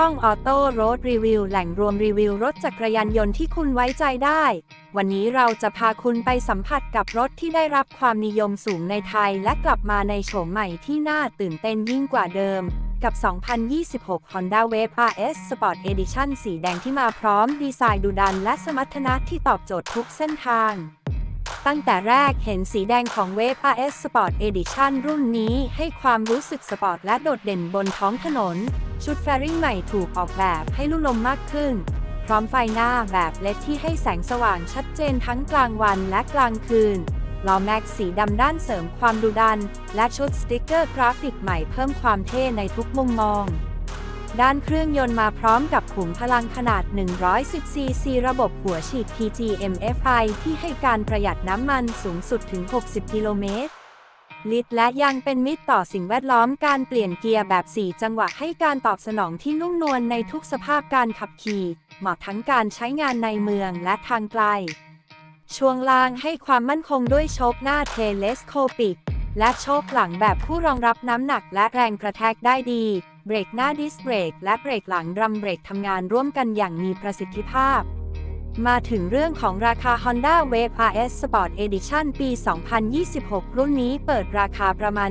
ช่อง Auto Road Review แหล่งรวมรีวิวรถจักรยานยนต์ที่คุณไว้ใจได้ วันนี้เราจะพาคุณไปสัมผัสกับรถที่ได้รับความนิยมสูงในไทย และกลับมาในโฉมใหม่ที่น่าตื่นเต้นยิ่งกว่าเดิม กับ 2026 Honda Wave RS Sport Edition สีแดงที่มาพร้อมดีไซน์ดุดัน และสมรรถนะที่ตอบโจทย์ทุกเส้นทางตั้งแต่แรกเห็นสีแดงของ Wave RS Sport Edition รุ่นนี้ให้ความรู้สึกสปอร์ตและโดดเด่นบนท้องถนน ชุดแฟริงใหม่ถูกออกแบบให้ลุ่มลมมากขึ้น พร้อมไฟหน้าแบบเล็ดที่ให้แสงสว่างชัดเจนทั้งกลางวันและกลางคืนล้อแม็กสีดำด้านเสริมความดุดัน และชุดสติกเกอร์กราฟิกใหม่เพิ่มความเท่ในทุกมุมมอง ด้านเครื่องยนต์มาพร้อมกับขุมพลังขนาด 110ซีซีระบบหัวฉีด PGMFI ที่ให้การประหยัดน้ำมันสูงสุดถึง 60 กิโลเมตร ลิตและยังเป็นมิตรต่อสิ่งแวดล้อมการเปลี่ยนเกียร์แบบ 4 จังหวะให้การตอบสนองที่นุ่มนวลในทุกสภาพการขับขี่เหมาะทั้งการใช้งานในเมืองและทางไกล ช่วงล่างให้ความมั่นคงด้วยโชคหน้าเทเลสโคปิก และโชคหลังแบบผู้รองรับน้ำหนักและแรงกระแทกได้ดี เบรกหน้าดิสเบรกและเบรกหลังดรัมเบรกทำงานร่วมกันอย่างมีประสิทธิภาพ มาถึงเรื่องของราคา Honda Wave RS Sport Edition ปี 2026 รุ่นนี้เปิดราคาประมาณ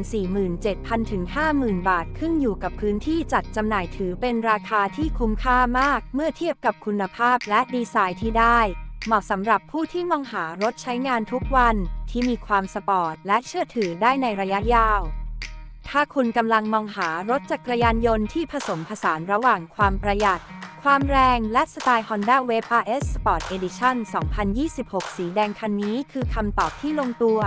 47,000 ถึง 50,000 บาท ขึ้นอยู่กับพื้นที่จัดจำหน่ายถือเป็นราคาที่คุ้มค่ามาก เมื่อเทียบกับคุณภาพและดีไซน์ที่ได้ เหมาะสำหรับผู้ที่มองหารถใช้งานทุกวัน ที่มีความสปอร์ตและเชื่อถือได้ในระยะยาวถ้าคุณกำลังมองหารถจักรยานยนต์ที่ผสมผสานระหว่างความประหยัด ความแรงและสไตล์ Honda Wave RS Sport Edition 2026 สีแดงคันนี้คือคำตอบที่ลงตัว